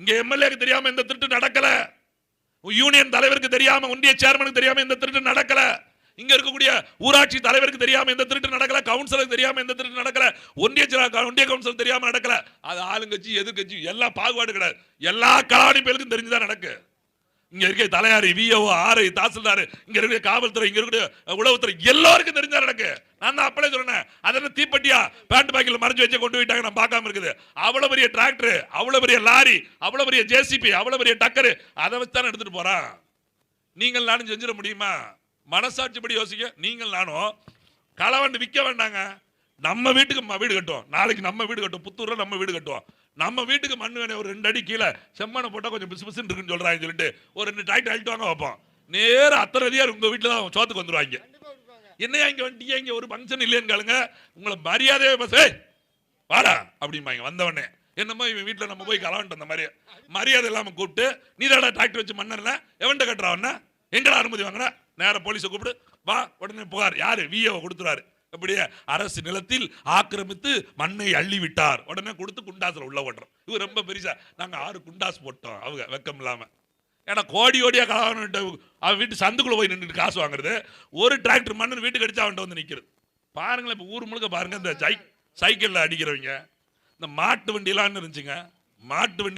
இங்க எம்எல்ஏக்கு தெரியாம இந்த திருட்டு நடக்கல. யூனியன் தலைவருக்கு தெரியாம ஒன்றிய சேர்மனுக்கு தெரியாம இந்த திருட்டு நடக்கல. இங்க இருக்கக்கூடிய ஊராட்சி தலைவருக்கு தெரியாம எந்த திருட்டு நடக்கல. கவுன்சிலருக்கு தெரியாம எந்த திருட்டு நடக்கல. ஒன்றிய ஒன்றிய கவுன்சில் தெரியாம நடக்கல. அது ஆளுங்கட்சி எதிர்கட்சி எல்லா பாகுபாடு கிடையாது. எல்லா கலாவணி பேருக்கும் தெரிஞ்சுதான் நடக்கு. இங்க இருக்க தலையாரி விஓ ஆறு தாசில்தார் இங்க இருக்கக்கூடிய காவல்துறை இங்க இருக்கக்கூடிய உளவுத்துறை எல்லாருக்கும் தெரிஞ்சா நடக்கு. நான் தான் அப்பளே சொன்னேன். அதென்ன தீப்பட்டியா? பேண்ட் பாக்கில் மறைஞ்சு வச்சு கொண்டு போயிட்டாங்க நான் பார்க்காம இருக்குது. அவ்வளோ பெரிய டிராக்டர் அவ்வளோ பெரிய லாரி அவ்வளோ பெரிய ஜேசிபி அவ்வளோ பெரிய டக்கர் அதை வச்சு தானே எடுத்துகிட்டு போகிறான் நீங்கள் நானும் செஞ்சிட முடியுமா? மனசாட்சிப்படி யோசிக்க நீங்கள் நானும் களவண்டு விற்க வேண்டாங்க. நம்ம வீட்டுக்கு ம- வீடு கட்டுவோம். நாளைக்கு நம்ம வீடு கட்டுவோம். புத்தூரில் நம்ம வீடு கட்டுவோம். நம்ம வீட்டுக்கு மண் வேணும். ஒரு ரெண்டு அடி கீழே செம்மண்ணை போட்டால் கொஞ்சம் பிசு பிசுன்னு இருக்குன்னு சொல்கிறாங்கன்னு சொல்லிட்டு ஒரு ரெண்டு டிராக்டர் அழிட்டு வாங்க வைப்போம். நேராக அத்தனை அதிகாரி உங்கள் வீட்டில் தான் சோத்துக்கு வந்துடுவாங்க என்னையா இங்க வந்துட்டீங்க இங்க ஒரு ஃபங்க்ஷன் இல்லைன்னு கேளுங்க. உங்களை மரியாதையே பஸ் வாடா அப்படிம்பாங்க. வந்தவொடனே. என்னமோ இவன் வீட்டில் நம்ம போய் கலவன்ட்டு அந்த மாதிரி? மரியாதை இல்லாமல் கூப்பிட்டு நீ தாடா டிராக்டர் வச்சு மண்ணல எவன்ட்ட கட்டுறாவன்னா எங்கடா அனுமதி வாங்கினா? நேராக போலீஸை கூப்பிடு. வா உடனே புகார். யாரு? விஏ கொடுத்துறாரு. அப்படியே அரசு நிலத்தில் ஆக்கிரமித்து மண்ணை அள்ளி விட்டார் உடனே கொடுத்து குண்டாசில் உள்ள ஓட்டுறோம். இவர் ரொம்ப பெருசா. நாங்கள் ஆறு குண்டாஸ் போட்டோம். அவங்க வெக்கம் இல்லாமல் ஏன்னா கோடி கோடியா கலவன்ட்டு அவன் வீட்டு சந்துக்குள்ளே போய் நின்றுட்டு காசு வாங்குறது. ஒரு டிராக்டர் மண்ணு வீட்டுக்கு அடிச்சு அவன்கிட்ட வந்து நிற்கிறது பாருங்களேன் இப்போ ஊர் முழுக்க பாருங்க இந்த சை சைக்கிளில் அடிக்கிறவங்க. இந்த மாட்டு வண்டியெல்லாம் இருந்துச்சுங்க மாட்டு வண்டி